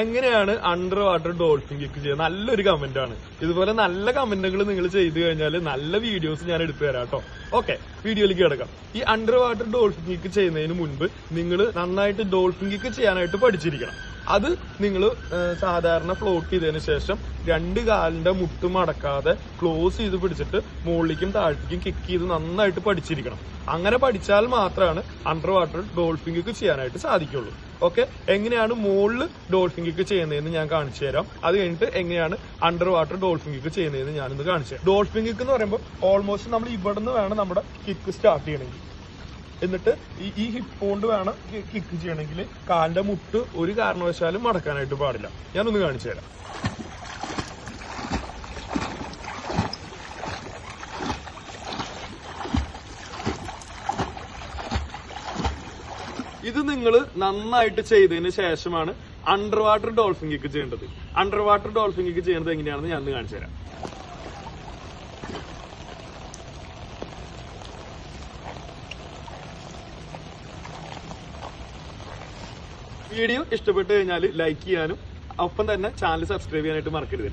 എങ്ങനെയാണ് under water dolphin kick ചെയ്യുക? നല്ലൊരു കമന്റ് ആണ്. ഇതുപോലെ നല്ല കമന്റുകൾ നിങ്ങൾ ചെയ്തു കഴിഞ്ഞാൽ നല്ല വീഡിയോസ് ഞാൻ എടുത്തു തരാം കേട്ടോ. ഓക്കെ വീഡിയോയിലേക്ക് കിടക്കാം. ഈ അണ്ടർ വാട്ടർ ഡോൾഫിൻ കിക്ക് ചെയ്യുന്നതിന് മുൻപ് നിങ്ങൾ നന്നായിട്ട് ഡോൾഫിൻ കിക്ക് ചെയ്യാനായിട്ട് പഠിച്ചിരിക്കണം. അത് നിങ്ങൾ സാധാരണ ഫ്ലോട്ട് ചെയ്തതിന് ശേഷം രണ്ട് കാലിന്റെ മുട്ടും മടക്കാതെ ക്ലോസ് ചെയ്ത് പിടിച്ചിട്ട് മുകളിലേക്കും താഴത്തേക്കും കിക്ക് ചെയ്ത് നന്നായിട്ട് പഠിച്ചിരിക്കണം. അങ്ങനെ പഠിച്ചാൽ മാത്രമാണ് അണ്ടർ വാട്ടർ ഡോൾഫിൻ കിക്ക് ചെയ്യാനായിട്ട് സാധിക്കുള്ളൂ. ഓക്കെ എങ്ങനെയാണ് മുകളിൽ ഡോൾഫിൻ കിക്ക് ചെയ്യുന്നതെന്ന് ഞാൻ കാണിച്ചു തരാം. അത് കഴിഞ്ഞിട്ട് എങ്ങനെയാണ് അണ്ടർ വാട്ടർ ഡോൾഫിൻ കിക്ക് ചെയ്യുന്നതെന്ന് ഞാനിന്ന് കാണിച്ചു തരാം. ഡോൾഫിൻ കിക്ക് എന്ന് പറയുമ്പോൾ ഓൾമോസ്റ്റ് നമ്മൾ ഇവിടെ നിന്ന് വേണം നമ്മുടെ കിക്ക് സ്റ്റാർട്ട് ചെയ്യണമെങ്കിൽ. എന്നിട്ട് ഈ ഈ ഹിപ്പ് കൊണ്ട് വേണം കിക്ക് ചെയ്യണമെങ്കിൽ കാലിന്റെ മുട്ട് ഒരു കാരണവശാലും മടക്കാനായിട്ട് പാടില്ല. ഞാനൊന്ന് കാണിച്ചു തരാം. ഇത് നിങ്ങൾ നന്നായിട്ട് ചെയ്തതിന് ശേഷമാണ് അണ്ടർ വാട്ടർ ഡോൾഫിൻ കിക്ക് ചെയ്യേണ്ടത്. അണ്ടർ വാട്ടർ ഡോൾഫിൻ കിക്ക് ചെയ്യേണ്ടത് എങ്ങനെയാണെന്ന് ഞാൻ കാണിച്ചു തരാം. വീഡിയോ ഇഷ്ടപ്പെട്ടു കഴിഞ്ഞാൽ ലൈക്ക് ചെയ്യാനും ഒപ്പം തന്നെ ചാനൽ സബ്സ്ക്രൈബ് ചെയ്യാനായിട്ട് മറക്കരുത്.